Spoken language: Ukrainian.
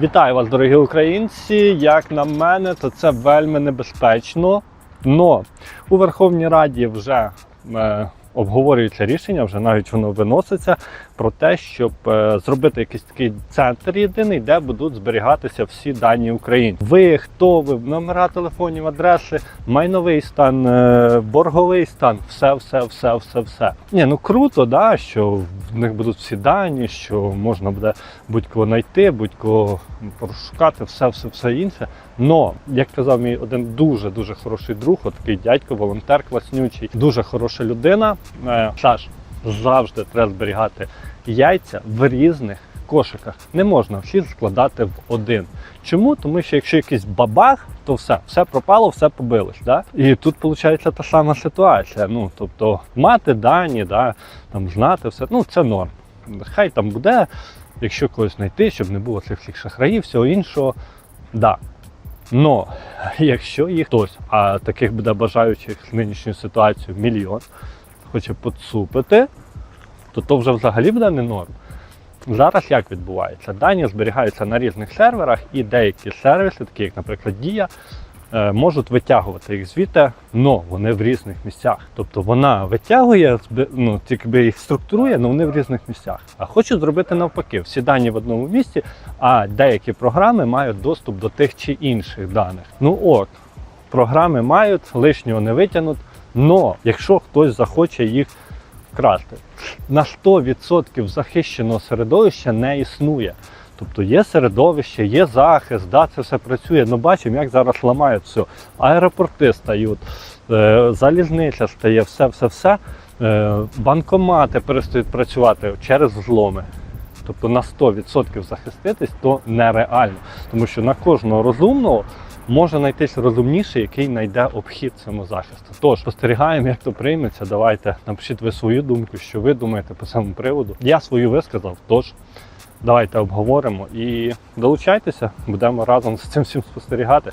Вітаю вас, дорогі українці. Як на мене, то це вельми небезпечно. Но у Верховній Раді вже е, обговорюється рішення, вже навіть воно виноситься про те, щоб е, зробити якийсь такий центр єдиний, де будуть зберігатися всі дані українців. Ви, хто ви, номера телефонів, адреси, майновий стан, е, борговий стан, все, все, все, все, все. Ні, ну круто, да, що в них будуть всі дані, що можна буде будь-кого знайти, будь-кого пошукати, все, все, все інше. Но, як казав мій один дуже дуже хороший друг, от такий дядько, волонтер класнючий, дуже хороша людина. Е, Саш, завжди треба зберігати яйця в різних кошиках. Не можна всі складати в один. Чому? Тому що якщо якийсь бабах, то все, все пропало, все побилось. Да? І тут виходить та сама ситуація. Ну, тобто мати дані, да, там, знати все, ну це норм. Хай там буде, якщо когось знайти, щоб не було цих всіх шахраїв, всього іншого, да. Но якщо їх хтось, а таких буде бажаючих з нинішньою ситуацією мільйон, хоче поцупити, то то вже взагалі буде не норм. Зараз як відбувається? Дані зберігаються на різних серверах, і деякі сервіси, такі як, наприклад, Дія, е, можуть витягувати їх звідти, але вони в різних місцях. Тобто вона витягує, ну, тільки їх структурує, але вони в різних місцях. А хочуть зробити навпаки, всі дані в одному місці, а деякі програми мають доступ до тих чи інших даних. Ну от, програми мають, лишнього не витягнуть, але якщо хтось захоче їх вкрасти, на 100% захищеного середовища не існує. Тобто є середовище, є захист, да, це все працює. Ну бачимо, як зараз ламають все. Аеропорти стають, е, залізниця стає, все, все, все. Е, банкомати перестають працювати через взломи. Тобто на 100% захиститись то нереально. Тому що на кожного розумного може знайтись розумніший, який знайде обхід цьому захисту. Тож спостерігаємо, як то прийметься. Давайте напишіть ви свою думку, що ви думаєте по цьому приводу. Я свою висказав, тож давайте обговоримо і долучайтеся, будемо разом з цим всім спостерігати.